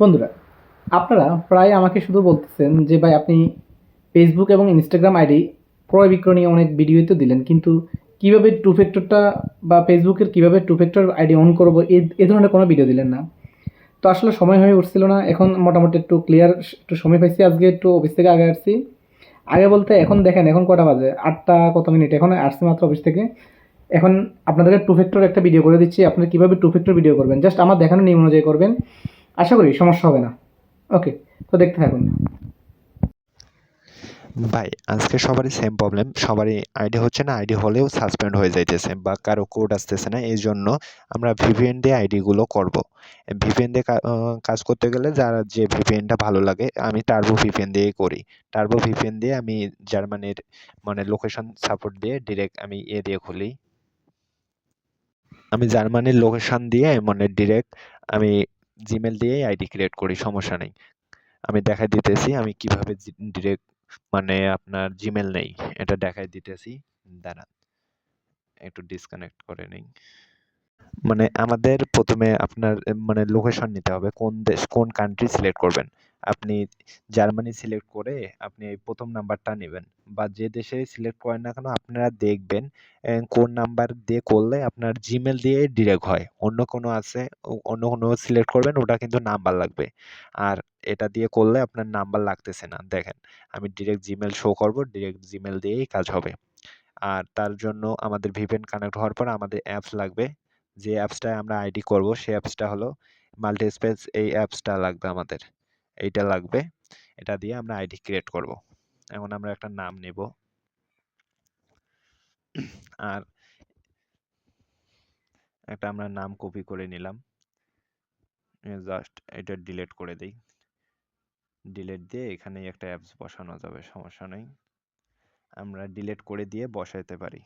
বন্ধুরা, আপনারা প্রায় আমাকে শুধু বলতেছেন যে ভাই আপনি ফেসবুক এবং ইনস্টাগ্রাম আইডি ক্রয় বিক্রয় নিয়ে অনেক ভিডিওই তো দিলেন, কিন্তু কীভাবে টু ফ্যাক্টরটা বা ফেসবুকের কীভাবে টু ফ্যাক্টর আইডি অন করব, এ ধরনের কোনো ভিডিও দিলেন না। তো আসলে সময় হয়ে উঠছিল না, এখন মোটামুটি একটু ক্লিয়ার একটু সময় পাইছি, আজকে একটু অফিস থেকে আগে আসছি। আগে বলতে এখন দেখেন, এখন কটা বাজে? আটটা কত মিনিট? এখন আসছি মাত্র অফিস থেকে। এখন আপনাদেরকে টু ফ্যাক্টর একটা ভিডিও করে দিচ্ছি, আপনারা কীভাবে টু ফ্যাক্টর ভিডিও করবেন? জাস্ট আমার দেখানো নিয়ম অনুযায়ী করবেন। আশা করি, সমস্যা হবে না। ওকে তো দেখতে থাকুন। ভাই, আজকে সবারই সেম প্রবলেম সবারই আইডি হচ্ছে না আইডি হলেও সাসপেন্ড হয়ে যাইতেছে বা কারও কোড আসতেছে না। এই জন্য আমরা ভিপিএন দিয়ে আইডিগুলো করব। ভিপিএন দিয়ে কাজ করতে গেলে যারা যে ভিপিএনটা ভালো লাগে, আমি টার্বো ভিপিএন দিয়েই করি। টার্বো ভিপিএন দিয়ে আমি জার্মানির মানে লোকেশন সাপোর্ট দিয়ে ডিরেক্ট আমি এ দিয়ে খুলি। আমি জার্মানির লোকেশন দিয়ে মানে ডিরেক্ট আমি জিমেল দিয়েই আইডি ক্রিয়েট করি, সমস্যা নেই। আমি দেখাই দিতেছি, আমি কীভাবে ডিরেক্ট মানে আপনার জিমেল নেই, এটা দেখাই দিতেছি, দাঁড়ান। একটু ডিসকানেক্ট করে নেই। মানে আমাদের প্রথমে আপনার মানে লোকেশন নিতে হবে, কোন দেশ, কোন কান্ট্রি সিলেক্ট করবেন। আপনি জার্মানি সিলেক্ট করে আপনি এই প্রথম নাম্বারটা নেবেন বা যে দেশে সিলেক্ট করেন না কেন আপনারা দেখবেন কোন নাম্বার দিয়ে করলে আপনার জিমেল দিয়ে ডিরেক্ট হয়। অন্য কোনো আছে অন্য কোনো সিলেক্ট করবেন, ওটা কিন্তু নাম্বার লাগবে। আর এটা দিয়ে করলে আপনার নাম্বার লাগতেছে না। দেখেন, আমি ডিরেক্ট জিমেল শো করব ডিরেক্ট জিমেল দিয়েই কাজ হবে। আর তার জন্য আমাদের ভিপিএন কানেক্ট হওয়ার পর আমাদের অ্যাপস লাগবে। যে অ্যাপসটায় আমরা আইডি করব সেই অ্যাপসটা হলো মাল্টি স্পেস এই অ্যাপসটা লাগবে আমাদের। এইটা লাগবে। এটা দিয়ে আমরা আইডি ক্রিয়েট করব। এখন আমরা একটা নাম নেব। আর একটা আমরা নাম কপি করে নিলাম। জাস্ট এটা ডিলিট করে দেই। ডিলিট দিয়ে এখানেই একটা অ্যাপস বসানো যাবে, সমস্যা নেই। আমরা ডিলিট করে দিয়ে বসাইতে পারি।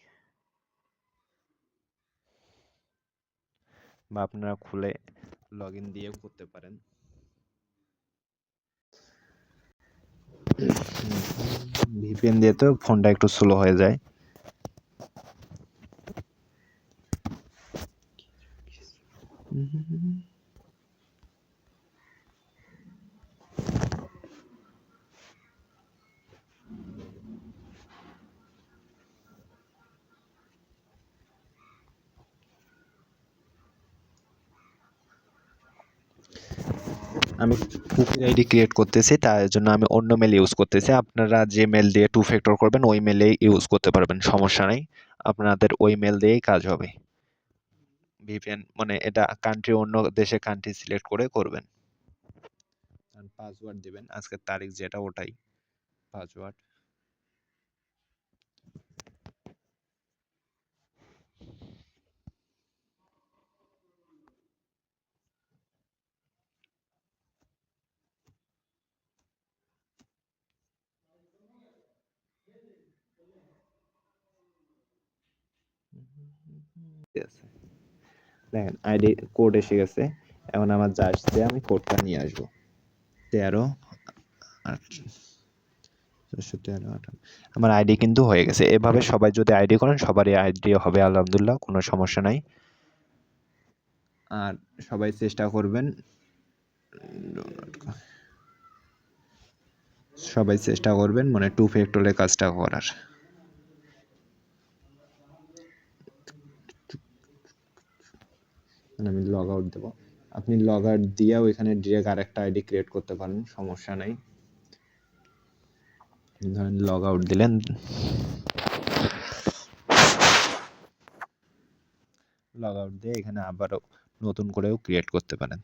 বা আপনারা খুলে লগ ইন দিয়েও করতে পারেন। ভিপিএন দিয়ে তো ফোনটা একটু স্লো হয়ে যায়। আমি কুকির আইডি ক্রিয়েট করতেছি, তার জন্য আমি অন্য মেল ইউজ করতেছি। আপনারা যে মেল দিয়ে টু ফ্যাক্টর করবেন, ওই মেলে ইউজ করতে পারবেন, সমস্যা নেই। আপনাদের ওই মেল দিয়েই কাজ হবে। ভিপিএন মানে এটা কান্ট্রি অন্য দেশে কান্ট্রি সিলেক্ট করে করবেন। পাসওয়ার্ড দিবেন, আজকের তারিখ যেটা, ওটাই। পাসওয়ার্ড দেখেন আইডি কোড এসে গেছে। এখন আমার যা আসছে, আমি কোডটা নিয়ে আসব। তেরো চারশো তেরো, আঠারো। আমার আইডি কিন্তু হয়ে গেছে। এভাবে সবাই যদি আইডি করেন, সবারই আইডি হবে, আলহামদুলিল্লাহ, কোনো সমস্যা নাই। আর সবাই চেষ্টা করবেন সবাই চেষ্টা করবেন মানে টু ফ্যাক্টরের কাজটা করার। মানে আমি লগ আউট দেবো। আপনি লগ আউট দিয়েও এখানে ডিরেক্ট আরেকটা আইডি ক্রিয়েট করতে পারেন, সমস্যা নাই। ধরেন লগ আউট দিলেন। লগ আউট দিয়ে এখানে আবারও নতুন করেও ক্রিয়েট করতে পারেন।